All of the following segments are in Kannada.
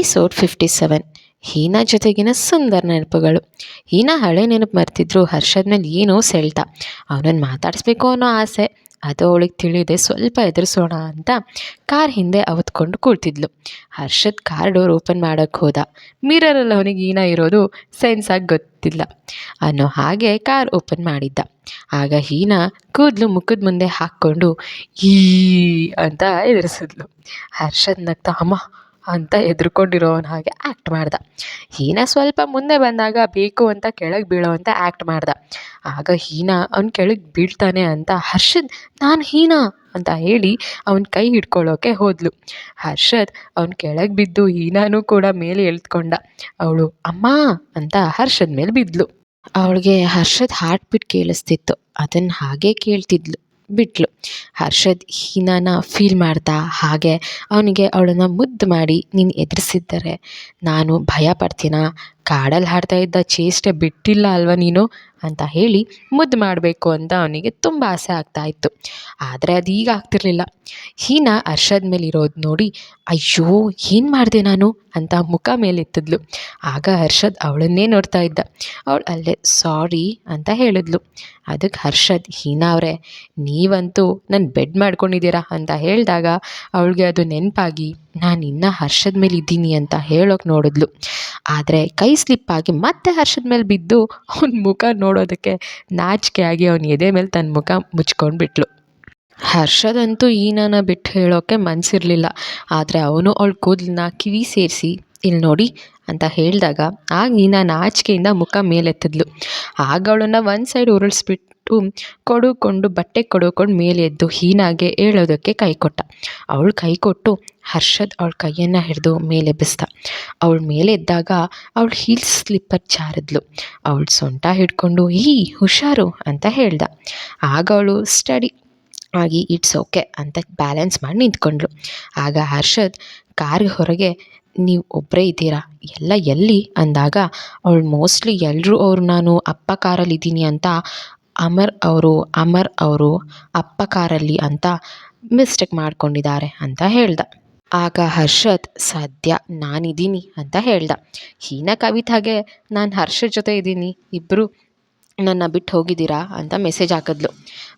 ಎಪಿಸೋಡ್ ಫಿಫ್ಟಿ ಸೆವೆನ್ ಹೀನಾ ಜೊತೆಗಿನ ಸುಂದರ ನೆನಪುಗಳು. ಹೀನಾ ಹಳೆ ನೆನಪು ಮರ್ತಿದ್ರು ಹರ್ಷದ ಮೇಲೆ ಏನೋ ಸೆಳ್ತ. ಅವನನ್ನು ಮಾತಾಡಿಸ್ಬೇಕು ಅನ್ನೋ ಆಸೆ. ಅದು ಅವಳಿಗೆ ತಿಳಿದೆ ಸ್ವಲ್ಪ ಎದುರಿಸೋಣ ಅಂತ ಕಾರ್ ಹಿಂದೆ ಅವತ್ಕೊಂಡು ಕೂಳ್ತಿದ್ಲು ಹರ್ಷದ್ ಕಾರ್ ಡೋರ್ ಓಪನ್ ಮಾಡೋಕ್ಕೆ ಹೋದ. ಮಿರರಲ್ಲಿ ಅವನಿಗೆ ಹೀನಾ ಇರೋದು ಸೆನ್ಸಾಗಿ ಗೊತ್ತಿಲ್ಲ. ಅನ್ನೋ ಹಾಗೆ ಕಾರ್ ಓಪನ್ ಮಾಡಿದ್ದ. ಆಗ ಹೀನಾ ಕೂದಲು ಮುಖದ ಮುಂದೆ ಹಾಕ್ಕೊಂಡು ಈ ಅಂತ ಎದುರಿಸಿದ್ಲು. ಹರ್ಷದ್ ನಗ್ತಾ, ಅಮ್ಮ ಅಂತ ಹೆದ್ರುಕೊಂಡಿರೋವನ ಹಾಗೆ ಆ್ಯಕ್ಟ್ ಮಾಡ್ದ. ಹೀನಾ ಸ್ವಲ್ಪ ಮುಂದೆ ಬಂದಾಗ ಬೇಕು ಅಂತ ಕೆಳಗೆ ಅಂತ ಆ್ಯಕ್ಟ್ ಮಾಡ್ದ. ಆಗ ಹೀನಾ ಅವ್ನು ಕೆಳಗೆ ಬೀಳ್ತಾನೆ ಅಂತ ಹರ್ಷದ್, ನಾನು ಹೀನಾ ಅಂತ ಹೇಳಿ ಅವನ ಕೈ ಹಿಡ್ಕೊಳ್ಳೋಕೆ ಹೋದ್ಲು. ಹರ್ಷದ್ ಅವ್ನು ಕೆಳಗೆ ಬಿದ್ದು ಹೀನಾನೂ ಕೂಡ ಮೇಲೆ ಎಳ್ತ್ಕೊಂಡ. ಅವಳು, ಅಮ್ಮ ಅಂತ ಹರ್ಷದ ಮೇಲೆ ಬಿದ್ಲು. ಅವಳಿಗೆ ಹರ್ಷದ್ ಹಾರ್ಟ್ ಬೀಟ್ ಕೇಳಿಸ್ತಿತ್ತು. ಅದನ್ನು ಹಾಗೆ ಕೇಳ್ತಿದ್ಲು. ಬಿಟ್ಲು. ಹರ್ಷದ್ ಹೀನಾನ ಫೀಲ್ ಮಾಡ್ತಾ ಹಾಗೆ ಅವನಿಗೆ ಅವಳನ್ನು ಮುದ್ದು ಮಾಡಿ ನೀನು ಎದುರಿಸಿದ್ದರೆ ನಾನು ಭಯ ಪಡ್ತೀನಾ? ಕಾಡಲ್ಲಿ ಹಾಡ್ತಾ ಇದ್ದ ಚೇಷ್ಟೆ ಬಿಟ್ಟಿಲ್ಲ ಅಲ್ವ ನೀನು ಅಂತ ಹೇಳಿ ಮುದ್ದು ಮಾಡಬೇಕು ಅಂತ ಅವನಿಗೆ ತುಂಬ ಆಸೆ ಆಗ್ತಾ ಇತ್ತು. ಆದರೆ ಅದು ಈಗ ಆಗ್ತಿರ್ಲಿಲ್ಲ. ಹೀನಾ ಅರ್ಷದ ಮೇಲೆ ಇರೋದು ನೋಡಿ, ಅಯ್ಯೋ, ಏನು ಮಾಡಿದೆ ನಾನು? ಅಂತ ಮುಖ ಮೇಲೆತ್ತಿದ್ಲು ಆಗ ಹರ್ಷದ್ ಅವಳನ್ನೇ ನೋಡ್ತಾ ಇದ್ದ. ಅವಳು ಅಲ್ಲೇ, ಸಾರಿ ಅಂತ ಹೇಳಿದ್ಲು. ಅದಕ್ಕೆ ಹರ್ಷದ್ ಹೀನಾ ಅವರೇ, ನೀವಂತೂ ನನ್ನ ಬೆಡ್ ಮಾಡ್ಕೊಂಡಿದ್ದೀರಾ? ಅಂತ ಹೇಳಿದಾಗ ಅವಳಿಗೆ ಅದು ನೆನಪಾಗಿ, ನಾನು ಇನ್ನೂ ಹರ್ಷದ ಮೇಲೆ ಇದ್ದೀನಿ ಅಂತ ಹೇಳೋಕೆ ನೋಡಿದ್ಲು. ಆದರೆ ಕೈ ಸ್ಲಿಪ್ಪಾಗಿ ಮತ್ತೆ ಹರ್ಷದ ಮೇಲೆ ಬಿದ್ದು ಅವನ ಮುಖ ನೋಡೋದಕ್ಕೆ ನಾಚಿಕೆ ಆಗಿ ಅವನ ಎದೆ ಮೇಲೆ ತನ್ನ ಮುಖ ಮುಚ್ಕೊಂಡು ಬಿಟ್ಲು ಹರ್ಷದಂತೂ ಈನಾನ ಬಿಟ್ಟು ಹೇಳೋಕ್ಕೆ ಮನಸ್ಸಿರಲಿಲ್ಲ ಆದರೆ ಅವನು ಅವಳ ಕೂದಲನ್ನ ಕಿವಿ ಸೇರಿಸಿ ಇಲ್ಲಿ ನೋಡಿ, ಅಂತ ಹೇಳಿದಾಗ ಆಗ ನೀನ ನಾಚಿಕೆಯಿಂದ ಮುಖ ಮೇಲೆತ್ತಿದ್ಲು. ಆಗ ಅವಳನ್ನು ಒಂದು ಸೈಡ್ ಉರುಳಿಸ್ಬಿಟ್ಟು ಕೊಡುಕೊಂಡು ಬಟ್ಟೆ ಕೊಡುಕೊಂಡು ಮೇಲೆ ಎದ್ದು ಹೀನಾಗೆ ಹೇಳೋದಕ್ಕೆ ಕೈ ಕೊಟ್ಟ. ಅವಳು ಕೈ ಕೊಟ್ಟು ಹರ್ಷದ್ ಅವಳ ಕೈಯನ್ನು ಹಿಡಿದು ಮೇಲೆ ಎಬ್ಬಿಸ್ದ ಅವಳ ಮೇಲೆ ಎದ್ದಾಗ ಅವಳು ಹೀಲ್ಸ್ ಸ್ಲಿಪ್ಪರ್ ಜಾರಿದ್ಲು ಅವಳು ಸೊಂಟ ಹಿಡ್ಕೊಂಡು ಈ ಹುಷಾರು ಅಂತ ಹೇಳ್ದ. ಆಗ ಅವಳು, ಸ್ಟಡಿ ಆಗಿ ಇಟ್ಸ್ ಓಕೆ ಅಂತ ಬ್ಯಾಲೆನ್ಸ್ ಮಾಡಿ ನಿಂತ್ಕೊಂಡ್ಳು. ಆಗ ಹರ್ಷದ್, ಕಾರ್ ಹೊರಗೆ ನೀವು ಒಬ್ಬರೇ ಇದ್ದೀರಾ? ಎಲ್ಲ ಎಲ್ಲಿ? ಅಂದಾಗ, ಅವಳು ಮೋಸ್ಟ್ಲಿ ಎಲ್ಲರೂ ಅವರು ನಾನು ಅಪ್ಪ ಕಾರಲ್ಲಿ ಇದ್ದೀನಿ ಅಂತ ಅಮರ್ ಅವರು ಅಮರ್ ಅವರು ಅಪ್ಪ ಕಾರಲ್ಲಿ ಅಂತ ಮಿಸ್ಟೇಕ್ ಮಾಡ್ಕೊಂಡಿದ್ದಾರೆ ಅಂತ ಹೇಳ್ದ. ಆಗ ಹರ್ಷತ್ ಸದ್ಯ ನಾನಿದ್ದೀನಿ ಅಂತ ಹೇಳ್ದ. ಹೀನ ಕವಿತಾಗೆ ನಾನು ಹರ್ಷದ್ ಜೊತೆ ಇದ್ದೀನಿ. ಇಬ್ಬರು ನನ್ನ ಬಿಟ್ಟು ಹೋಗಿದ್ದೀರಾ ಅಂತ ಮೆಸೇಜ್ ಹಾಕಿದ್ಲು.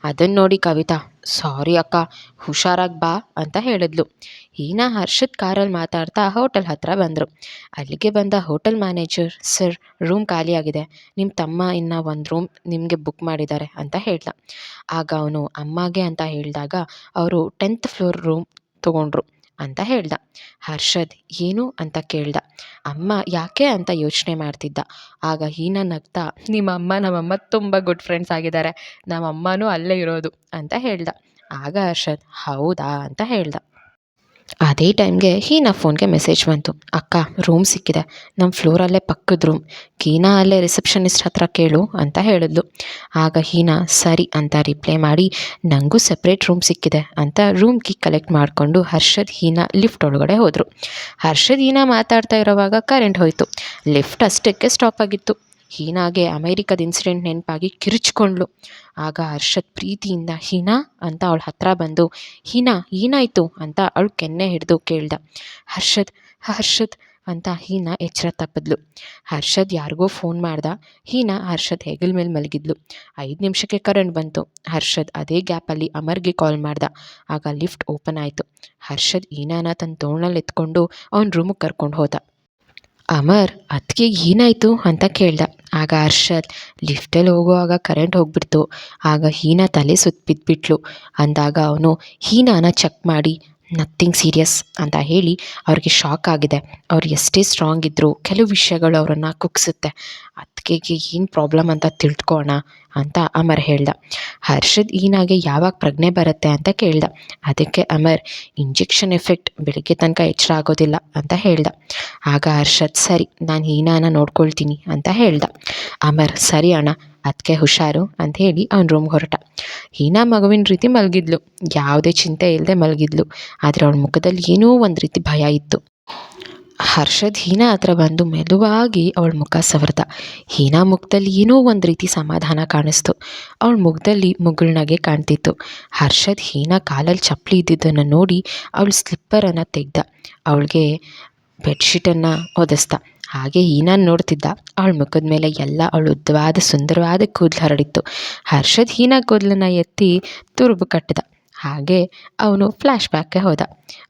ಅದನ್ನು ನೋಡಿ ಕವಿತಾ ಸಾರಿ ಅಕ್ಕ, ಹುಷಾರಾಗಿ ಬಾ ಅಂತ ಹೇಳಿದ್ಲು. ಹೀನಾ ಹರ್ಷದ್ ಕಾರಲ್ಲಿ ಮಾತಾಡ್ತಾ ಹೋಟೆಲ್ ಹತ್ತಿರ ಬಂದರು. ಅಲ್ಲಿಗೆ ಬಂದ ಹೋಟೆಲ್ ಮ್ಯಾನೇಜರ್ ಸರ್ ರೂಮ್ ಖಾಲಿಯಾಗಿದೆ ನಿಮ್ಮ ತಮ್ಮ ಇನ್ನು ಒಂದು ರೂಮ್ ನಿಮಗೆ ಬುಕ್ ಮಾಡಿದ್ದಾರೆ ಅಂತ ಹೇಳ್ದ. ಆಗ ಅವನು, ಅಮ್ಮಗೆ ಅಂತ ಹೇಳಿದಾಗ, ಅವರು ಟೆಂತ್ ಫ್ಲೋರ್ ರೂಮ್ ತೊಗೊಂಡ್ರು. ಅಂತ ಹೇಳ್ದ. ಹರ್ಷದ್, ಏನು ಅಂತ ಕೇಳ್ದ. ಅಮ್ಮ, ಯಾಕೆ ಅಂತ ಯೋಚನೆ ಮಾಡ್ತಿದ್ದ. ಆಗ ಹೀನ ನಗ್ತಾ ನಿಮ್ಮ ಅಮ್ಮ ನಮ್ಮಮ್ಮ ತುಂಬ ಗುಡ್ ಫ್ರೆಂಡ್ಸ್ ಆಗಿದ್ದಾರೆ. ನಮ್ಮ ಅಮ್ಮನೂ ಅಲ್ಲೇ ಇರೋದು ಅಂತ ಹೇಳ್ದ. ಆಗ ಹರ್ಷದ್, ಹೌದಾ? ಅಂತ ಹೇಳ್ದ. ಅದೇ ಟೈಮ್ಗೆ ಹೀನಾ ಫೋನ್ಗೆ ಮೆಸೇಜ್ ಬಂತು. ಅಕ್ಕ, ರೂಮ್ ಸಿಕ್ಕಿದೆ. ನಮ್ಮ ಫ್ಲೋರಲ್ಲೇ ಪಕ್ಕದ ರೂಮ್. ಕೀನಾ ಅಲ್ಲೇ ರಿಸೆಪ್ಷನಿಸ್ಟ್ ಹತ್ರ ಕೇಳು ಅಂತ ಹೇಳಿದ್ಲು. ಆಗ ಹೀನಾ, ಸರಿ ಅಂತ ರಿಪ್ಲೈ ಮಾಡಿ ನನಗೂ ಸಪ್ರೇಟ್ ರೂಮ್ ಸಿಕ್ಕಿದೆ ಅಂತ ರೂಮ್ ಕೀ ಕಲೆಕ್ಟ್ ಮಾಡಿಕೊಂಡು ಹರ್ಷದ್, ಹೀನಾ ಲಿಫ್ಟ್ ಒಳಗಡೆ ಹೋದರು. ಹರ್ಷದ್, ಹೀನಾ ಮಾತಾಡ್ತಾ ಇರೋವಾಗ ಕರೆಂಟ್ ಹೋಯಿತು. ಲಿಫ್ಟ್ ಅಷ್ಟಕ್ಕೆ ಸ್ಟಾಪ್ ಆಗಿತ್ತು. ಹೀನಾಗೆ ಅಮೇರಿಕದ ಇನ್ಸಿಡೆಂಟ್ ನೆನಪಾಗಿ ಕಿರುಚ್ಕೊಂಡ್ಳು ಆಗ ಹರ್ಷದ್ ಪ್ರೀತಿಯಿಂದ ಹೀನಾ ಅಂತ ಅವಳ ಹತ್ರ ಬಂದು, ಹೀನಾ, ಏನಾಯಿತು? ಅಂತ ಅವಳು ಕೆನ್ನೆ ಹಿಡಿದು ಕೇಳ್ದ. ಹರ್ಷದ್ ಹರ್ಷದ್, ಅಂತ ಹೀನಾ ಎಚ್ಚರ ತಪ್ಪಿದ್ಲು. ಹರ್ಷದ್ ಯಾರಿಗೋ ಫೋನ್ ಮಾಡ್ದ. ಹೀನಾ ಹರ್ಷದ್ ಹೆಗಲ್ ಮೇಲೆ ಮಲಗಿದ್ಲು. ಐದು ನಿಮಿಷಕ್ಕೆ ಕರೆಂಟ್ ಬಂತು. ಹರ್ಷದ್ ಅದೇ ಗ್ಯಾಪಲ್ಲಿ ಅಮರ್ಗೆ ಕಾಲ್ ಮಾಡ್ದ. ಆಗ ಲಿಫ್ಟ್ ಓಪನ್ ಆಯಿತು. ಹರ್ಷದ್ ಹೀನಾನ ತನ್ನ ತೋಳ್ನಲ್ಲಿ ಎತ್ಕೊಂಡು ಅವ್ನ ರೂಮಿಗೆ ಕರ್ಕೊಂಡು ಹೋದ. ಅಮರ್ ಅದಕ್ಕೆ ಏನಾಯಿತು ಅಂತ ಕೇಳ್ದ. ಆಗ ಹರ್ಷದ್ ಲಿಫ್ಟಲ್ಲಿ ಹೋಗುವಾಗ ಕರೆಂಟ್ ಹೋಗ್ಬಿಡ್ತು. ಆಗ ಹೀನಾ ತಲೆ ಸುತ್ತ ಬಿದ್ದುಬಿಟ್ಲು ಅಂದಾಗ ಅವನು, ಹೀನಾನ ಚೆಕ್ ಮಾಡಿ ನಥಿಂಗ್ ಸೀರಿಯಸ್ ಅಂತ ಹೇಳಿ ಅವ್ರಿಗೆ ಶಾಕ್ ಆಗಿದೆ. ಅವ್ರು ಎಷ್ಟೇ ಸ್ಟ್ರಾಂಗ್ ಇದ್ದರೂ ಕೆಲವು ವಿಷಯಗಳು ಅವರನ್ನು ಕುಗ್ಸುತ್ತೆ. ಅದಕ್ಕೆ ಏನು ಪ್ರಾಬ್ಲಮ್ ಅಂತ ತಿಳ್ಕೊಳ್ಳೋಣ ಅಂತ ಅಮರ್ ಹೇಳ್ದ. ಹರ್ಷದ್ ಈನಾಗೆ ಯಾವಾಗ ಪ್ರಜ್ಞೆ ಬರುತ್ತೆ ಅಂತ ಕೇಳ್ದ. ಅದಕ್ಕೆ ಅಮರ್ ಇಂಜೆಕ್ಷನ್ ಎಫೆಕ್ಟ್ ಬೆಳಿಗ್ಗೆ ತನಕ ಎಚ್ಚರ ಆಗೋದಿಲ್ಲ ಅಂತ ಹೇಳ್ದ. ಆಗ ಹರ್ಷದ್, ಸರಿ, ನಾನು ಹೀನಾನ ನೋಡ್ಕೊಳ್ತೀನಿ ಅಂತ ಹೇಳ್ದ. ಅಮರ್, ಸರಿ ಅಣ್ಣ ಅದಕ್ಕೆ ಹುಷಾರು ಅಂತ ಹೇಳಿ ಅವ್ನ ರೂಮ್ಗೆ ಹೊರಟ. ಹೀನಾ ಮಗುವಿನ ರೀತಿ ಮಲಗಿದ್ಲು. ಯಾವುದೇ ಚಿಂತೆ ಇಲ್ಲದೆ ಮಲಗಿದ್ಲು. ಆದರೆ ಅವಳ ಮುಖದಲ್ಲಿ ಏನೋ ಒಂದು ರೀತಿ ಭಯ ಇತ್ತು. ಹರ್ಷದ್ ಹೀನಾ ಹತ್ರ ಬಂದು ಮೆಲುವಾಗಿ ಅವಳ ಮುಖ ಸವರ್ದ. ಹೀನಾ ಮುಖದಲ್ಲಿ ಏನೋ ಒಂದು ರೀತಿ ಸಮಾಧಾನ ಕಾಣಿಸ್ತು. ಅವಳ ಮುಖದಲ್ಲಿ ಮುಗುಳ್ನಗೆ ಕಾಣ್ತಿತ್ತು. ಹರ್ಷದ್ ಹೀನಾ ಕಾಲಲ್ಲಿ ಚಪ್ಪಲಿ ಇದ್ದಿದ್ದನ್ನು ನೋಡಿ ಅವಳು ಸ್ಲಿಪ್ಪರನ್ನು ತೆಗ್ದ. ಅವಳಿಗೆ ಬೆಡ್ಶೀಟನ್ನು ಒದಿಸ್ದ. ಹಾಗೆ ಹೀನಾನ್ ನೋಡ್ತಿದ್ದ. ಅವಳ ಮುಖದ ಮೇಲೆ ಎಲ್ಲ ಅವಳು ಉದ್ದವಾದ ಸುಂದರವಾದ ಕೂದಲು ಹರಡಿತ್ತು. ಹರ್ಷದ್ ಹೀನಾ ಕೂದಲನ್ನ ಎತ್ತಿ ತುರುಬು ಕಟ್ಟಿದ. ಹಾಗೆ ಅವನು ಫ್ಲ್ಯಾಶ್ ಬ್ಯಾಕ್ಗೆ ಹೋದ.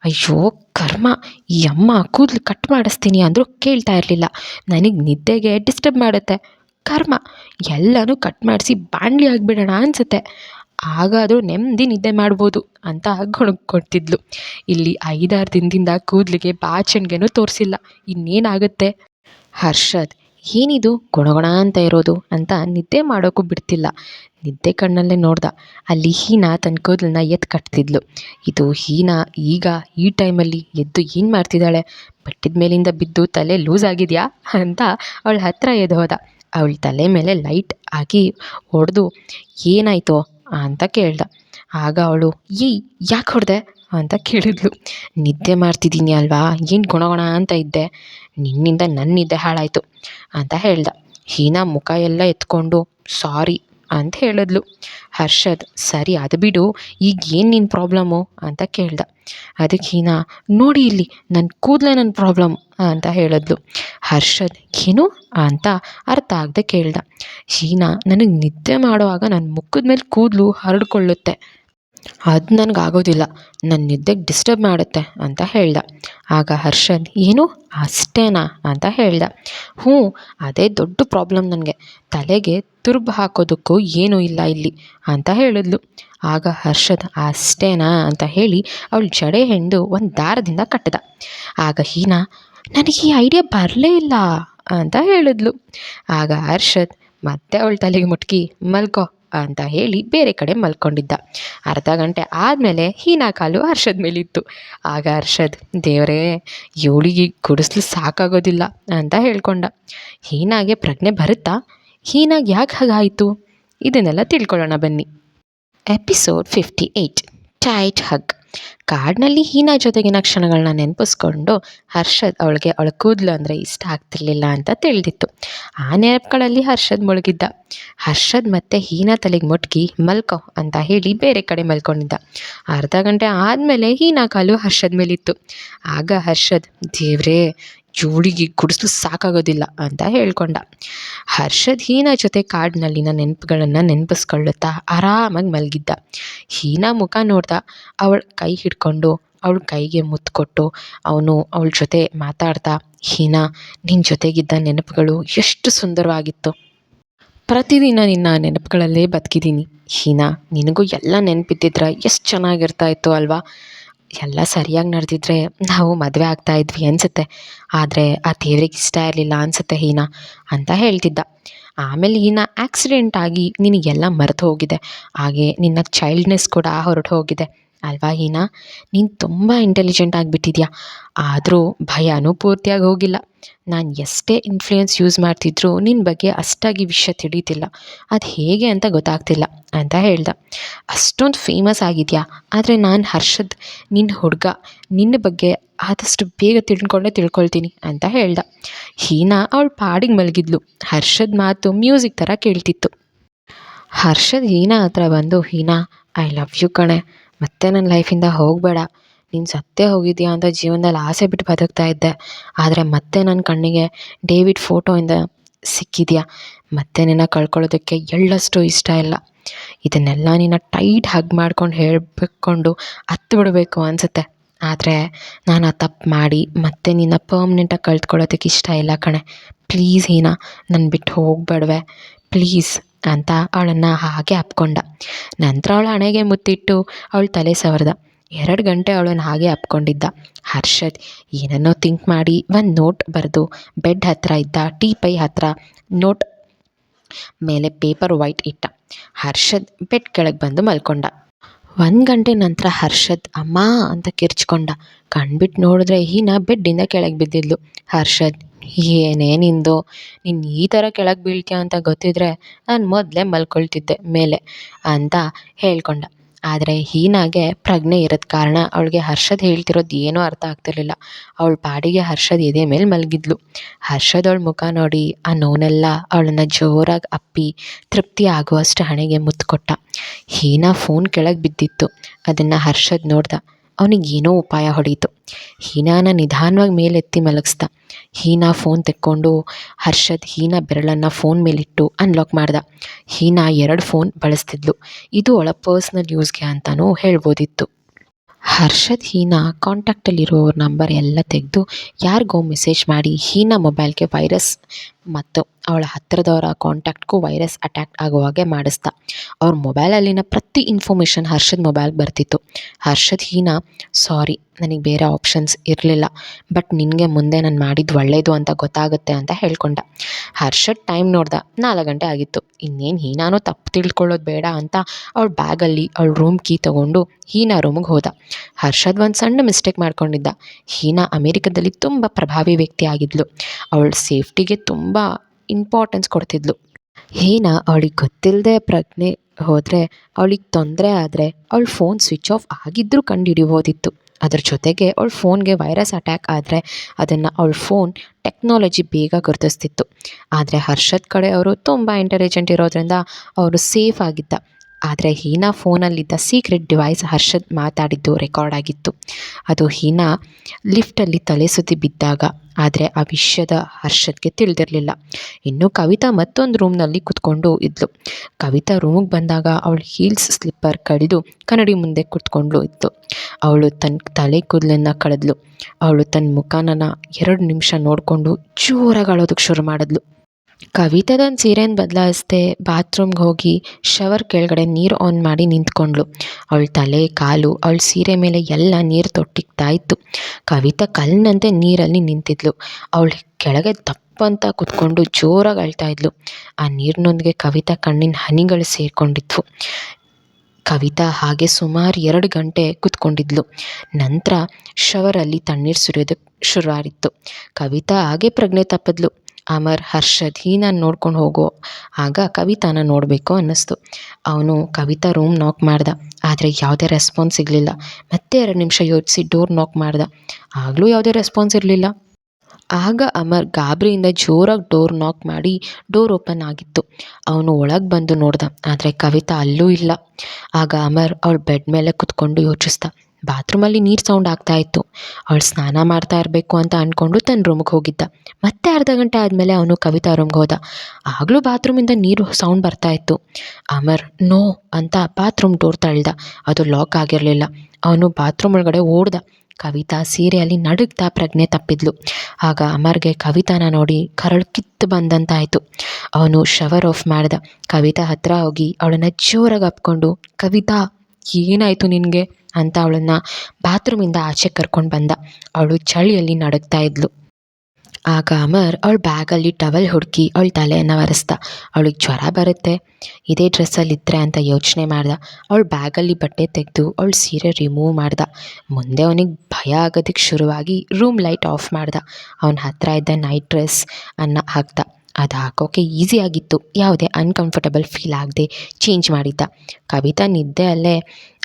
ಅಯ್ಯೋ, ಕರ್ಮ, ಈ ಅಮ್ಮ ಕೂದಲು ಕಟ್ ಮಾಡಿಸ್ತೀನಿ ಅಂದರೂ ಕೇಳ್ತಾ ಇರಲಿಲ್ಲ. ನನಗೆ ನಿದ್ದೆಗೆ ಡಿಸ್ಟರ್ಬ್ ಮಾಡುತ್ತೆ. ಕರ್ಮ, ಎಲ್ಲನೂ ಕಟ್ ಮಾಡಿಸಿ ಬಾಂಡ್ಲಿ ಆಗಿಬಿಡೋಣ ಅನಿಸುತ್ತೆ. ಆಗಾದರೂ ನೆಮ್ಮದಿ ನಿದ್ದೆ ಮಾಡ್ಬೋದು ಅಂತ ಕೊಡ್ತಿದ್ಲು ಇಲ್ಲಿ ಐದಾರು ದಿನದಿಂದ ಕೂದಲಿಗೆ ಬಾಚಣಿಗೆನೂ ತೋರಿಸಿಲ್ಲ. ಇನ್ನೇನಾಗುತ್ತೆ? ಹರ್ಷದ್ ಏನಿದು ಗೊಣಗೊಣ ಅಂತ ಇರೋದು ಅಂತ ನಿದ್ದೆ ಮಾಡೋಕ್ಕೂ ಬಿಡ್ತಿಲ್ಲ. ನಿದ್ದೆ ಕಣ್ಣಲ್ಲೇ ನೋಡ್ದ. ಅಲ್ಲಿ ಹೀನಾ ತನ್ನ ಕೂದಲನ್ನ ಎತ್ತು ಕಟ್ತಿದ್ಲು. ಇದು ಹೀನಾ ಈಗ ಈ ಟೈಮಲ್ಲಿ ಎದ್ದು ಏನು ಮಾಡ್ತಿದ್ದಾಳೆ? ಬಟ್ಟಿದ ಮೇಲಿಂದ ಬಿದ್ದು ತಲೆ ಲೂಸ್ ಆಗಿದೆಯಾ? ಅಂತ ಅವಳ ಹತ್ತಿರ ಎದ್ದು ಹೋದ. ಅವಳ ತಲೆ ಮೇಲೆ ಲೈಟ್ ಆಗಿ ಹೊಡೆದು, ಏನಾಯಿತು ಅಂತ ಕೇಳ್ದ. ಆಗ ಅವಳು, ಏಯ್, ಯಾಕೆ ಹೊಡೆದೆ? ಅಂತ ಕೇಳಿದ್ಲು. ನಿದ್ದೆ ಮಾಡ್ತಿದ್ದೀನಿ ಅಲ್ವಾ? ಏನು ಗುಣ ಗುಣ ಅಂತ ಇದ್ದೆ. ನಿನ್ನಿಂದ ನನ್ನ ನಿದ್ದೆ ಹಾಳಾಯಿತು ಅಂತ ಹೇಳ್ದ. ಹೀನಾ ಮುಖ ಎಲ್ಲ ಎತ್ಕೊಂಡು, ಸಾರಿ ಅಂತ ಹೇಳಿದ್ಲು. ಹರ್ಷದ್, ಸರಿ, ಅದು ಬಿಡು. ಈಗ ಏನು ನಿನ್ನ ಪ್ರಾಬ್ಲಮ್ಮು ಅಂತ ಕೇಳ್ದ. ಅದಕ್ಕೆ ಹೀನಾ, ನೋಡಿ ಇಲ್ಲಿ ನನ್ನ ಕೂದಲೇ ನನ್ನ ಪ್ರಾಬ್ಲಮ್ ಅಂತ ಹೇಳಿದ್ಲು. ಹರ್ಷದ್, ಏನು? ಅಂತ ಅರ್ಥ ಆಗದೆ ಕೇಳ್ದ. ಹೀನಾ, ನನಗೆ ನಿದ್ದೆ ಮಾಡುವಾಗ ನನ್ನ ಮುಖದ ಮೇಲೆ ಕೂದಲು ಹರಡ್ಕೊಳ್ಳುತ್ತೆ. ಅದು ನನಗೆ ಆಗೋದಿಲ್ಲ. ನನ್ನ ನಿದ್ದೆಗೆ ಡಿಸ್ಟರ್ಬ್ ಮಾಡುತ್ತೆ ಅಂತ ಹೇಳ್ದ. ಆಗ ಹರ್ಷದ್ ಏನು? ಅಷ್ಟೇನಾ? ಅಂತ ಹೇಳ್ದ. ಹ್ಞೂ, ಅದೇ ದೊಡ್ಡ ಪ್ರಾಬ್ಲಮ್ ನನಗೆ. ತಲೆಗೆ ತುರ್ಬು ಹಾಕೋದಕ್ಕೂ ಏನೂ ಇಲ್ಲ ಇಲ್ಲಿ, ಅಂತ ಹೇಳಿದ್ಲು. ಆಗ ಹರ್ಷದ್, ಅಷ್ಟೇನಾ? ಅಂತ ಹೇಳಿ ಅವಳು ಜಡೆ ಹೆಂಡು ಒಂದು ದಾರದಿಂದ ಕಟ್ಟಿದ ಆಗ ಹೀನಾ, ನನಗೆ ಈ ಐಡಿಯಾ ಬರಲೇ ಇಲ್ಲ, ಅಂತ ಹೇಳಿದ್ಲು. ಆಗ ಹರ್ಷದ್, ಮತ್ತೆ ಅವಳ ತಲೆಗೆ ಮುಟ್ಕಿ ಮಲ್ಕೋ. ಅಂತ ಹೇಳಿ ಬೇರೆ ಕಡೆ ಮಲ್ಕೊಂಡಿದ್ದ. ಅರ್ಧ ಗಂಟೆ ಆದಮೇಲೆ ಹೀನಾ ಕಾಲು ಹರ್ಷದ ಮೇಲಿತ್ತು. ಆಗ ಹರ್ಷದ್, ದೇವರೇ, ಇವಳಿಗೆ ಗುಡಿಸ್ಲು ಸಾಕಾಗೋದಿಲ್ಲ ಅಂತ ಹೇಳ್ಕೊಂಡ. ಹೀನಾಗೆ ಪ್ರಜ್ಞೆ ಬರುತ್ತಾ? ಹೀನಾಗೆ ಯಾಕೆ ಹಾಗಾಯಿತು? ಇದನ್ನೆಲ್ಲ ತಿಳ್ಕೊಳ್ಳೋಣ ಬನ್ನಿ. Episode fifty eight tight hug. ಕಾಡಿನಲ್ಲಿ ಹೀನಾ ಜೊತೆಗಿನ ಕ್ಷಣಗಳನ್ನ ನೆನಪಿಸ್ಕೊಂಡು ಹರ್ಷದ್ ಅವಳಿಗೆ ಅವಳ ಕೂದಲು ಅಂದರೆ ಇಷ್ಟ ಆಗ್ತಿರ್ಲಿಲ್ಲ ಅಂತ ತಿಳಿದಿತ್ತು. ಆ ನೆನಪುಗಳಲ್ಲಿ ಹರ್ಷದ್ ಮುಳುಗಿದ್ದ. ಹರ್ಷದ್ ಮತ್ತೆ ಹೀನಾ ತಲೆಗೆ ಮುಟ್ಕಿ ಮಲ್ಕೋ ಅಂತ ಹೇಳಿ ಬೇರೆ ಕಡೆ ಮಲ್ಕೊಂಡಿದ್ದ. ಅರ್ಧ ಗಂಟೆ ಆದಮೇಲೆ ಹೀನಾ ಕಾಲು ಹರ್ಷದ್ ಮೇಲಿತ್ತು. ಆಗ ಹರ್ಷದ್, ದೇವ್ರೇ ಜೋಡಿಗೆ ಗುಡಿಸ್ಲು ಸಾಕಾಗೋದಿಲ್ಲ ಅಂತ ಹೇಳ್ಕೊಂಡ. ಹರ್ಷದ್ ಹೀನ ಜೊತೆ ಕಾಡಿನಲ್ಲಿನ ನೆನಪುಗಳನ್ನು ನೆನಪಿಸ್ಕೊಳ್ಳುತ್ತಾ ಆರಾಮಾಗಿ ಮಲಗಿದ್ದ. ಹೀನಾ ಮುಖ ನೋಡ್ದ ಅವಳ ಕೈ ಹಿಡ್ಕೊಂಡು, ಅವಳ ಕೈಗೆ ಮುತ್ತು ಕೊಟ್ಟು ಅವನು ಅವಳ ಜೊತೆ ಮಾತಾಡ್ತಾ ಹೀನಾ ನಿನ್ನ ಜೊತೆಗಿದ್ದ ನೆನಪುಗಳು ಎಷ್ಟು ಸುಂದರವಾಗಿತ್ತು. ಪ್ರತಿದಿನ ನಿನ್ನ ನೆನಪುಗಳಲ್ಲೇ ಬದುಕಿದ್ದೀನಿ ಹೀನಾ, ನಿನಗೂ ಎಲ್ಲ ನೆನಪಿದ್ದಿದ್ರೆ ಎಷ್ಟು ಚೆನ್ನಾಗಿರ್ತಾ ಇತ್ತು ಅಲ್ವಾ? ಎಲ್ಲ ಸರಿಯಾಗಿ ನಡೆದಿದ್ರೆ ನಾವು ಮದುವೆ ಆಗ್ತಾ ಇದ್ವಿ ಅನಿಸುತ್ತೆ. ಆದರೆ ಆ ದೇವ್ರಿಗೆ ಇಷ್ಟ ಇರಲಿಲ್ಲ ಅನಿಸುತ್ತೆ ಹೀನಾ ಅಂತ ಹೇಳ್ತಿದ್ದ. ಆಮೇಲೆ ಹೀನಾ ಆಕ್ಸಿಡೆಂಟ್ ಆಗಿ ನಿನಗೆಲ್ಲ ಮರೆತು ಹೋಗಿದೆ ಹಾಗೆ ನಿನ್ನ ಚೈಲ್ಡ್ನೆಸ್ ಕೂಡ ಹೊರಟು ಹೋಗಿದೆ ಅಲ್ವಾ ಹೀನಾ? ನೀನು ತುಂಬ ಇಂಟೆಲಿಜೆಂಟ್ ಆಗಿಬಿಟ್ಟಿದ್ಯಾ. ಆದರೂ ಭಯನೂ ಪೂರ್ತಿಯಾಗಿ ಹೋಗಿಲ್ಲ. ನಾನು ಎಷ್ಟೇ ಇನ್ಫ್ಲೂಯೆನ್ಸ್ ಯೂಸ್ ಮಾಡ್ತಿದ್ರೂ ನಿನ್ನ ಬಗ್ಗೆ ಅಷ್ಟಾಗಿ ವಿಷಯ ತಿಳಿತಿಲ್ಲ. ಅದು ಹೇಗೆ ಅಂತ ಗೊತ್ತಾಗ್ತಿಲ್ಲ ಅಂತ ಹೇಳ್ದ. ಅಷ್ಟೊಂದು ಫೇಮಸ್ ಆಗಿದೆಯಾ? ಆದರೆ ನಾನು ಹರ್ಷದ್ ನಿನ್ನ ಹುಡುಗ, ನಿನ್ನ ಬಗ್ಗೆ ಆದಷ್ಟು ಬೇಗ ತಿಳ್ಕೊಂಡೇ ತಿಳ್ಕೊಳ್ತೀನಿ ಅಂತ ಹೇಳ್ದ. ಹೀನಾ ಅವಳು ಪಾಡಿಗೆ ಮಲಗಿದ್ಲು. ಹರ್ಷದ್ ಮಾತು ಮ್ಯೂಸಿಕ್ ಥರ ಕೇಳ್ತಿತ್ತು. ಹರ್ಷದ್ ಹೀನಾ ಹತ್ರ ಬಂದು, ಹೀನಾ ಐ ಲವ್ ಯು ಕಣೆ. ಮತ್ತೆ ನನ್ನ ಲೈಫಿಂದ ಹೋಗಬೇಡ. ನೀನು ಸತ್ತೇ ಹೋಗಿದ್ಯಾ ಅಂತ ಜೀವನದಲ್ಲಿ ಆಸೆ ಬಿಟ್ಟು ಬದುಕ್ತಾ ಇದ್ದೆ. ಆದರೆ ಮತ್ತೆ ನನ್ನ ಕಣ್ಣಿಗೆ ಡೇವಿಡ್ ಫೋಟೋಯಿಂದ ಸಿಕ್ಕಿದ್ಯಾ? ಮತ್ತೆ ನಿನ್ನ ಕಳ್ಕೊಳ್ಳೋದಕ್ಕೆ ಎಳ್ಳಷ್ಟು ಇಷ್ಟ ಇಲ್ಲ. ಇದನ್ನೆಲ್ಲ ನಿನ್ನ ಟೈಟ್ ಹಗ್ ಮಾಡ್ಕೊಂಡು ಹೇಳ್ಬಿಟ್ಕೊಂಡು ಹತ್ತು ಬಿಡಬೇಕು ಅನಿಸುತ್ತೆ. ಆದರೆ ನಾನು ಆ ತಪ್ಪು ಮಾಡಿ ಮತ್ತೆ ನಿನ್ನ ಪರ್ಮ್ನೆಂಟಾಗಿ ಕಳ್ತ್ಕೊಳ್ಳೋದಕ್ಕೆ ಇಷ್ಟ ಇಲ್ಲ ಕಣೆ. ಪ್ಲೀಸ್ ಹೀನಾ ನನ್ನ ಬಿಟ್ಟು ಹೋಗಬೇಡ್ವೆ. ಪ್ಲೀಸ್. ಅಂತ ಅವಳನ್ನು ಹಾಗೆ ಅಪ್ಕೊಂಡ. ನಂತರ ಅವಳ ಹಣೆಗೆ ಮುತ್ತಿಟ್ಟು ಅವಳ ತಲೆ ಸವರ್ದ. ಎರಡು ಗಂಟೆ ಅವಳನ್ನು ಹಾಗೆ ಅಪ್ಕೊಂಡಿದ್ದ. ಹರ್ಷದ್, ಏನನ್ನೋ ಥಿಂಕ್ ಮಾಡಿ ಒಂದು ನೋಟ್ ಬರೆದು ಬೆಡ್ ಹತ್ತಿರ ಇದ್ದ ಟೀ ಪೈ ಹತ್ತಿರ ನೋಟ್ ಮೇಲೆ ಪೇಪರ್ ವೈಟ್ ಇಟ್ಟ. ಹರ್ಷದ್ ಬೆಡ್ ಕೆಳಗೆ ಬಂದು ಮಲ್ಕೊಂಡ. ಒಂದು ಗಂಟೆ ನಂತರ ಹರ್ಷದ್, ಅಮ್ಮ ಅಂತ ಕಿರ್ಚ್ಕೊಂಡ. ಕಣ್ಬಿಟ್ಟು ನೋಡಿದ್ರೆ ಹೀನಾ ಬೆಡ್ಡಿಂದ ಕೆಳಗೆ ಬಿದ್ದಿದ್ಲು. ಹರ್ಷದ್ ಏನೇ ನಿಂದು. ನೀನು ಈ ಥರ ಕೆಳಗೆ ಬೀಳ್ತೀಯ ಅಂತ ಗೊತ್ತಿದ್ದರೆ ನಾನು ಮೊದಲೇ ಮಲ್ಕೊಳ್ತಿದ್ದೆ ಮೇಲೆ ಅಂತ ಹೇಳ್ಕೊಂಡ. ಆದರೆ ಹೀನಾಗೆ ಪ್ರಜ್ಞೆ ಇರೋದ್ ಕಾರಣ ಅವಳಿಗೆ ಹರ್ಷದ್ ಹೇಳ್ತಿರೋದು ಏನೂ ಅರ್ಥ ಆಗ್ತಿರ್ಲಿಲ್ಲ. ಅವಳ ಪಾಡಿಗೆ ಹರ್ಷದ್ ಎದೆ ಮೇಲೆ ಮಲಗಿದ್ಲು. ಹರ್ಷದ್ ಅವಳ ಮುಖ ನೋಡಿ ಆ ನೋನೆಲ್ಲ ಅವಳನ್ನು ಜೋರಾಗಿ ಅಪ್ಪಿ ತೃಪ್ತಿ ಆಗುವಷ್ಟು ಹಣೆಗೆ ಮುತ್ತು ಕೊಟ್ಟ ಹೀನಾ ಫೋನ್ ಕೆಳಗೆ ಬಿದ್ದಿತ್ತು. ಅದನ್ನು ಹರ್ಷದ್ ನೋಡ್ದ. ಅವನಿಗೆ ಏನೋ ಉಪಾಯ ಹೊಡೀತು. ಹೀನಾನ ನಿಧಾನವಾಗಿ ಮೇಲೆತ್ತಿ ಮಲಗಿಸ್ದ. ಹೀನಾ ಫೋನ್ ತೆಕ್ಕೊಂಡು, ಹರ್ಷದ್, ಹೀನಾ ಬೆರಳನ್ನು ಫೋನ್ ಮೇಲಿಟ್ಟು ಅನ್ಲಾಕ್ ಮಾಡ್ದ. ಹೀನಾ ಎರಡು ಫೋನ್ ಬಳಸ್ತಿದ್ಲು. ಇದು ಅವಳ ಪರ್ಸ್ನಲ್ ಯೂಸ್ಗೆ ಅಂತಲೂ ಹೇಳ್ಬೋದಿತ್ತು. ಹರ್ಷದ್, ಹೀನಾ ಕಾಂಟ್ಯಾಕ್ಟಲ್ಲಿರೋ ನಂಬರ್ ಎಲ್ಲ ತೆಗೆದು, ಯಾರಿಗೋ ಮೆಸೇಜ್ ಮಾಡಿ ಹೀನಾ ಮೊಬೈಲ್ಗೆ ವೈರಸ್ ಮತ್ತು ಅವಳ ಹತ್ತಿರದವರ ಕಾಂಟ್ಯಾಕ್ಟ್ಗೂ ವೈರಸ್ ಅಟ್ಯಾಕ್ ಆಗೋ ಹಾಗೆ ಮಾಡಿಸ್ದ. ಅವ್ರ ಮೊಬೈಲಲ್ಲಿನ ಪ್ರತಿ ಇನ್ಫಾರ್ಮೇಷನ್ ಹರ್ಷದ್ ಮೊಬೈಲ್ಗೆ ಬರ್ತಿತ್ತು. ಹರ್ಷದ್, ಹೀನಾ ಸಾರಿ ನನಗೆ ಬೇರೆ ಆಪ್ಷನ್ಸ್ ಇರಲಿಲ್ಲ ಬಟ್ ನಿನಗೆ ಮುಂದೆ ನಾನು ಮಾಡಿದ್ದು ಒಳ್ಳೆಯದು ಅಂತ ಗೊತ್ತಾಗುತ್ತೆ ಅಂತ ಹೇಳ್ಕೊಂಡ. ಹರ್ಷದ್ ಟೈಮ್ ನೋಡ್ದ, ನಾಲ್ಕು ಗಂಟೆ ಆಗಿತ್ತು. ಇನ್ನೇನು ಹೀನಾನು ತಪ್ಪು ತಿಳ್ಕೊಳ್ಳೋದು ಬೇಡ ಅಂತ ಅವಳ ಬ್ಯಾಗಲ್ಲಿ ಅವಳ ರೂಮ್ ಕೀ ತೊಗೊಂಡು ಹೀನಾ ರೂಮಿಗೆ ಹೋದ. ಹರ್ಷದ್ ಒಂದು ಸಣ್ಣ ಮಿಸ್ಟೇಕ್ ಮಾಡ್ಕೊಂಡಿದ್ದ. ಹೀನಾ ಅಮೇರಿಕದಲ್ಲಿ ತುಂಬ ಪ್ರಭಾವಿ ವ್ಯಕ್ತಿ ಆಗಿದ್ಲು ಅವಳ ಸೇಫ್ಟಿಗೆ ತುಂಬ ಇಂಪಾರ್ಟೆನ್ಸ್ ಕೊಡ್ತಿದ್ಲು. ಏನಾ ಅವಳಿಗೆ ಗೊತ್ತಿಲ್ಲದೆ ಪ್ರಜ್ಞೆ ಹೋದರೆ, ಅವಳಿಗೆ ತೊಂದರೆ ಆದರೆ ಅವಳ ಫೋನ್ ಸ್ವಿಚ್ ಆಫ್ ಆಗಿದ್ದರೂ ಕಂಡು ಹಿಡಿಬೋದಿತ್ತು ಅದ್ರ ಜೊತೆಗೆ ಅವಳ ಫೋನ್ಗೆ ವೈರಸ್ ಅಟ್ಯಾಕ್ ಆದರೆ ಅದನ್ನು ಅವಳ ಫೋನ್ ಟೆಕ್ನಾಲಜಿ ಬೇಗ ಗುರುತಿಸ್ತಿತ್ತು. ಆದರೆ ಹರ್ಷದ್ ಕಡೆ ಅವರು ತುಂಬ ಇಂಟೆಲಿಜೆಂಟ್ ಇರೋದ್ರಿಂದ ಅವರು ಸೇಫ್ ಆಗಿದ್ದ. ಆದರೆ ಹೀನಾ ಫೋನಲ್ಲಿದ್ದ ಸೀಕ್ರೆಟ್ ಡಿವೈಸ್ ಹರ್ಷದ್ ಮಾತಾಡಿದ್ದು ರೆಕಾರ್ಡ್ ಆಗಿತ್ತು. ಅದು ಹೀನಾ ಲಿಫ್ಟಲ್ಲಿ ತಲೆ ಸುತ್ತಿ ಬಿದ್ದಾಗ. ಆದರೆ ಆ ವಿಷಯದ ಹರ್ಷದ್ಗೆ ತಿಳಿದಿರಲಿಲ್ಲ. ಇನ್ನು ಕವಿತಾ ಮತ್ತೊಂದು ರೂಮ್ನಲ್ಲಿ ಕುತ್ಕೊಂಡು ಇದ್ಲು. ಕವಿತಾ ರೂಮಿಗೆ ಬಂದಾಗ ಅವಳು ಹೀಲ್ಸ್ ಸ್ಲಿಪ್ಪರ್ ಕಡಿದು ಕನ್ನಡಿ ಮುಂದೆ ಕುತ್ಕೊಂಡು ಇತ್ತು. ಅವಳು ತನ್ನ ತಲೆ ಕೂದಲನ್ನು ಕಳೆದ್ಲು. ಅವಳು ತನ್ನ ಮುಖಾನನ ಎರಡು ನಿಮಿಷ ನೋಡಿಕೊಂಡು ಜೋರಾಗಿ ಅಳೋದಕ್ಕೆ ಶುರು ಮಾಡಿದ್ಲು. ಕವಿತಾದೊಂದು ಸೀರೆನ ಬದಲಾಯಿಸ್ದೆ ಬಾತ್ರೂಮ್ಗೆ ಹೋಗಿ ಶವರ್ ಕೆಳಗಡೆ ನೀರು ಆನ್ ಮಾಡಿ ನಿಂತ್ಕೊಂಡ್ಳು. ಅವಳ ತಲೆ, ಕಾಲು, ಅವಳ ಸೀರೆ ಮೇಲೆ ಎಲ್ಲ ನೀರು ತೊಟ್ಟಿಗ್ತಾ ಇತ್ತು ಕವಿತಾ ಕಲ್ಲಿನಂತೆ ನೀರಲ್ಲಿ ನಿಂತಿದ್ಲು. ಅವಳು ಕೆಳಗೆ ದಪ್ಪಂತ ಕುತ್ಕೊಂಡು ಜೋರಾಗಿ ಅಳ್ತಾ ಇದ್ಲು. ಆ ನೀರಿನೊಂದಿಗೆ ಕವಿತಾ ಕಣ್ಣಿನ ಹನಿಗಳು ಸೇರಿಕೊಂಡಿದ್ವು. ಕವಿತಾ ಹಾಗೆ ಸುಮಾರು ಎರಡು ಗಂಟೆ ಕುತ್ಕೊಂಡಿದ್ಲು. ನಂತರ ಶವರಲ್ಲಿ ತಣ್ಣೀರು ಸುರಿಯೋದಕ್ಕೆ ಶುರುವಾಗಿತ್ತು ಕವಿತಾ ಹಾಗೆ ಪ್ರಜ್ಞೆ ತಪ್ಪಿದ್ಲು. ಅಮರ್ ಹರ್ಷದ್ ಹೀನಾನ ನೋಡ್ಕೊಂಡು ಹೋಗೋ. ಆಗ ಕವಿತಾನ ನೋಡಬೇಕು ಅನ್ನಿಸ್ತು. ಅವನು ಕವಿತಾ ರೂಮ್ ನಾಕ್ ಮಾಡ್ದ. ಆದರೆ ಯಾವುದೇ ರೆಸ್ಪಾನ್ಸ್ ಸಿಗಲಿಲ್ಲ. ಮತ್ತೆ ಎರಡು ನಿಮಿಷ ಯೋಚಿಸಿ ಡೋರ್ ನಾಕ್ ಮಾಡ್ದ. ಆಗಲೂ ಯಾವುದೇ ರೆಸ್ಪಾನ್ಸ್ ಇರಲಿಲ್ಲ. ಆಗ ಅಮರ್ ಗಾಬರಿಯಿಂದ ಜೋರಾಗಿ ಡೋರ್ ನಾಕ್ ಮಾಡಿ ಡೋರ್ ಓಪನ್ ಆಗಿತ್ತು. ಅವನು ಒಳಗೆ ಬಂದು ನೋಡ್ದ. ಆದರೆ ಕವಿತಾ ಅಲ್ಲೂ ಇಲ್ಲ. ಆಗ ಅಮರ್ ಅವಳ ಬೆಡ್ ಮೇಲೆ ಕುತ್ಕೊಂಡು ಯೋಚಿಸ್ದ. ಬಾತ್ರೂಮಲ್ಲಿ ನೀರು ಸೌಂಡ್ ಆಗ್ತಾ ಇತ್ತು. ಅವಳು ಸ್ನಾನ ಮಾಡ್ತಾ ಇರಬೇಕು ಅಂತ ಅಂದ್ಕೊಂಡು ತನ್ನ ರೂಮಿಗೆ ಹೋಗಿದ್ದ. ಮತ್ತೆ ಅರ್ಧ ಗಂಟೆ ಆದಮೇಲೆ ಅವನು ಕವಿತಾ ರೂಮ್ಗೆ ಹೋದ. ಆಗಲೂ ಬಾತ್ರೂಮಿಂದ ನೀರು ಸೌಂಡ್ ಬರ್ತಾ ಇತ್ತು. ಅಮರ್, ನೋ ಅಂತ ಬಾತ್ರೂಮ್ ಡೋರ್ ತಳ್ದ. ಅದು ಲಾಕ್ ಆಗಿರಲಿಲ್ಲ. ಅವನು ಬಾತ್ರೂಮ್ ಒಳಗಡೆ ಓಡ್ದ. ಕವಿತಾ ಸೀರೆಯಲ್ಲಿ ನಡುಗ್ತಾ ಪ್ರಜ್ಞೆ ತಪ್ಪಿದ್ಲು. ಆಗ ಅಮರ್ಗೆ ಕವಿತಾನ ನೋಡಿ ಕರಳು ಕಿತ್ತು ಬಂದಂತಾಯಿತು. ಅವನು ಶವರ್ ಆಫ್ ಮಾಡಿದ. ಕವಿತಾ ಹತ್ರ ಹೋಗಿ ಅವಳನ್ನು ಜೋರಾಗಿ ಅಪ್ಕೊಂಡು, ಕವಿತಾ ಏನಾಯಿತು ನಿನಗೆ? ಅಂತ ಅವಳನ್ನು ಬಾತ್ರೂಮಿಂದ ಆಚೆ ಕರ್ಕೊಂಡು ಬಂದ. ಅವಳು ಚಳಿಯಲ್ಲಿ ನಡುಗ್ತಾ ಇದ್ಲು. ಆಗ ಅಮರ್ ಅವಳ ಬ್ಯಾಗಲ್ಲಿ ಟವಲ್ ಹುಡುಕಿ ಅವಳ ತಲೆಯನ್ನು ಒರೆಸ್ದ. ಅವಳಿಗೆ ಜ್ವರ ಬರುತ್ತೆ. ಇದೇ ಡ್ರೆಸ್ಸಲ್ಲಿ ಇದ್ದರೆ ಅಂತ ಯೋಚನೆ ಮಾಡ್ದ. ಅವಳ ಬ್ಯಾಗಲ್ಲಿ ಬಟ್ಟೆ ತೆಗೆದು ಅವಳ ಸೀರೆ ರಿಮೂವ್ ಮಾಡ್ದ. ಮುಂದೆ ಅವನಿಗೆ ಭಯ ಆಗೋದಕ್ಕೆ ಶುರುವಾಗಿ ರೂಮ್ ಲೈಟ್ ಆಫ್ ಮಾಡ್ದ. ಅವನ ಹತ್ತಿರ ಇದ್ದ ನೈಟ್ ಡ್ರೆಸ್ ಅನ್ನು ಹಾಕ್ದ. ಅದು ಹಾಕೋಕೆ ಈಸಿ ಆಗಿತ್ತು. ಯಾವುದೇ ಅನ್ಕಂಫರ್ಟಬಲ್ ಫೀಲ್ ಆಗದೆ ಚೇಂಜ್ ಮಾಡಿದ್ದ. ಕವಿತಾ ನಿದ್ದೆ ಅಲ್ಲೇ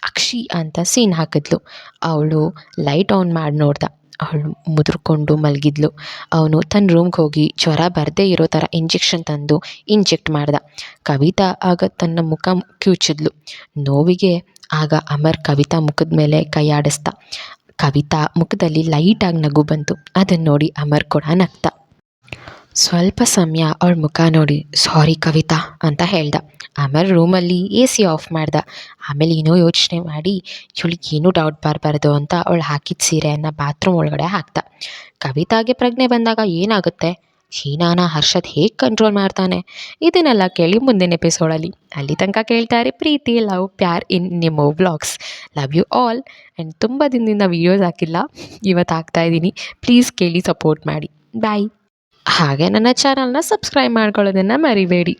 ಅಕ್ಷಿ ಅಂತ ಸೀನ್ ಹಾಕಿದ್ಲು. ಅವಳು ಲೈಟ್ ಆನ್ ಮಾಡಿ ನೋಡ್ದ. ಅವಳು ಮುದುರ್ಕೊಂಡು ಮಲಗಿದ್ಲು. ಅವನು ತನ್ನ ರೂಮ್ಗೆ ಹೋಗಿ ಜ್ವರ ಬರದೇ ಇರೋ ಥರ ಇಂಜೆಕ್ಷನ್ ತಂದು ಇಂಜೆಕ್ಟ್ ಮಾಡ್ದ. ಕವಿತಾ ಆಗ ತನ್ನ ಮುಖ ಕಿವುಚಿದ್ಲು ನೋವಿಗೆ ಆಗ ಅಮರ್ ಕವಿತಾ ಮುಖದ ಮೇಲೆ ಕೈ ಆಡಿಸ್ದ. ಕವಿತಾ ಮುಖದಲ್ಲಿ ಲೈಟಾಗಿ ನಗು ಬಂತು. ಅದನ್ನು ನೋಡಿ ಅಮರ್ ಕೂಡ ನಗ್ತ. ಸ್ವಲ್ಪ ಸಮಯ ಅವಳ ಮುಖ ನೋಡಿ, ಸಾರಿ ಕವಿತಾ ಅಂತ ಹೇಳ್ದ. ಆಮೇಲೆ ರೂಮಲ್ಲಿ ಎ ಸಿ ಆಫ್ ಮಾಡ್ದ. ಆಮೇಲೆ ಏನೋ ಯೋಚನೆ ಮಾಡಿ, ಇವಳಿಗೆ ಏನೂ ಡೌಟ್ ಬರಬಾರ್ದು ಅಂತ ಅವಳು ಹಾಕಿದ ಸೀರೆಯನ್ನು ಬಾತ್ರೂಮ್ ಒಳಗಡೆ ಹಾಕ್ದ. ಕವಿತಾಗೆ ಪ್ರಜ್ಞೆ ಬಂದಾಗ ಏನಾಗುತ್ತೆ? ಹೀನಾನ ಹರ್ಷದ್ ಹೇಗೆ ಕಂಟ್ರೋಲ್ ಮಾಡ್ತಾನೆ? ಇದನ್ನೆಲ್ಲ ಕೇಳಿ ಮುಂದಿನ ಎಪಿಸೋಡಲ್ಲಿ ಅಲ್ಲಿ. ತನಕ ಕೇಳ್ತಾರೆ ಪ್ರೀತಿ, ಲವ್, ಪ್ಯಾರ್ ಇನ್ ನಿಮ್ಮ vlogs. Love you all and ತುಂಬ ದಿನದಿಂದ ವೀಡಿಯೋಸ್ ಹಾಕಿಲ್ಲ. ಇವತ್ತು ಹಾಕ್ತಾ ಇದ್ದೀನಿ. ಪ್ಲೀಸ್ ಕೇಳಿ ಸಪೋರ್ಟ್ ಮಾಡಿ. ಬಾಯ್. ಹಾಗೆ ನನ್ನ ಚಾನಲ್ನ ಸಬ್ಸ್ಕ್ರೈಬ್ ಮಾಡ್ಕೊಳ್ಳೋದನ್ನು ಮರಿಬೇಡಿ.